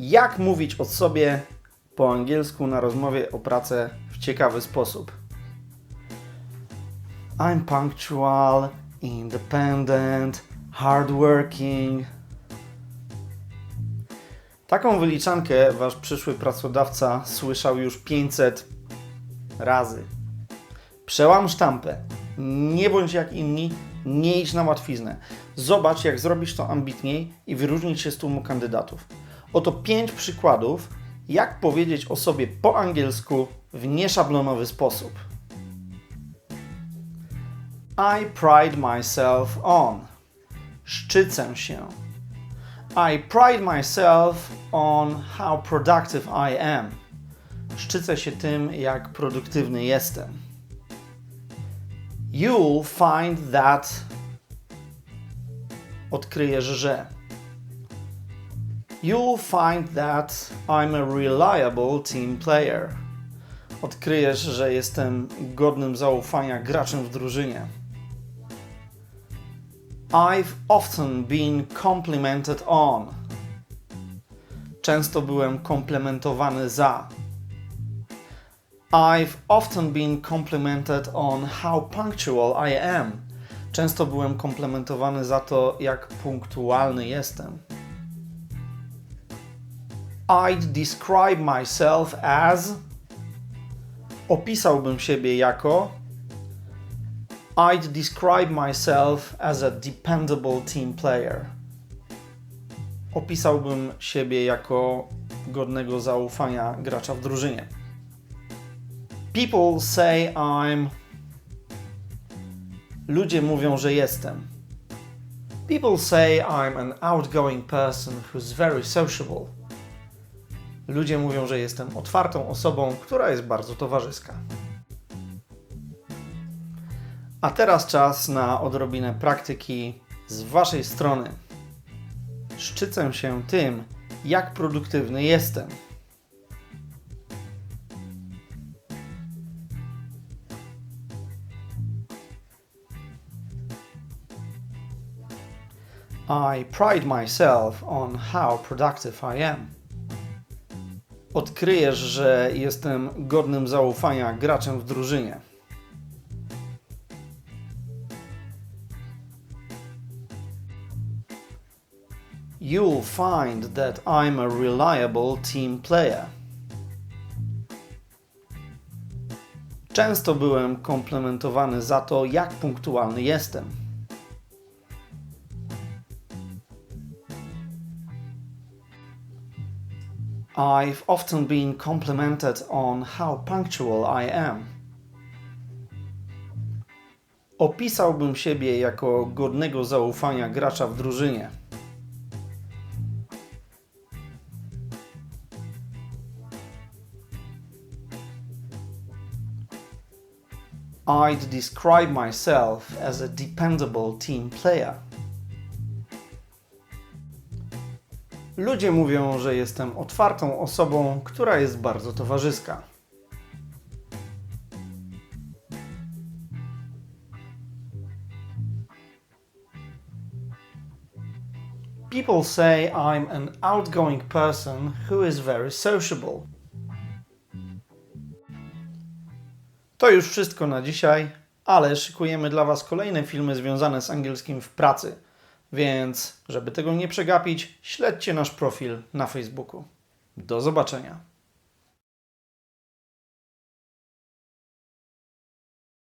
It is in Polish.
Jak mówić o sobie po angielsku na rozmowie o pracę w ciekawy sposób? I'm punctual, independent, hardworking. Taką wyliczankę wasz przyszły pracodawca słyszał już 500 razy. Przełam sztampę. Nie bądź jak inni, nie idź na łatwiznę. Zobacz, jak zrobisz to ambitniej i wyróżnić się z tłumu kandydatów. Oto pięć przykładów, jak powiedzieć o sobie po angielsku w nieszablonowy sposób. I pride myself on. Szczycę się. I pride myself on how productive I am. Szczycę się tym, jak produktywny jestem. You'll find that. Odkryjesz, że. You'll find that I'm a reliable team player. Odkryjesz, że jestem godnym zaufania graczem w drużynie. I've often been complimented on. Często byłem komplementowany za. I've often been complimented on how punctual I am. Często byłem komplementowany za to, jak punktualny jestem. I'd describe myself as. Opisałbym siebie jako. I'd describe myself as a dependable team player. Opisałbym siebie jako godnego zaufania gracza w drużynie. People say I'm. Ludzie mówią, że jestem. People say I'm an outgoing person who's very sociable. Ludzie mówią, że jestem otwartą osobą, która jest bardzo towarzyska. A teraz czas na odrobinę praktyki z Waszej strony. Szczycę się tym, jak produktywny jestem. I pride myself on how productive I am. Odkryjesz, że jestem godnym zaufania graczem w drużynie. You'll find that I'm a reliable team player. Często byłem komplementowany za to, jak punktualny jestem. I've often been complimented on how punctual I am. Opisałbym siebie jako godnego zaufania gracza w drużynie. I'd describe myself as a dependable team player. Ludzie mówią, że jestem otwartą osobą, która jest bardzo towarzyska. People say I'm an outgoing person who is very sociable. To już wszystko na dzisiaj, ale szykujemy dla Was kolejne filmy związane z angielskim w pracy. Więc, żeby tego nie przegapić, śledźcie nasz profil na Facebooku. Do zobaczenia.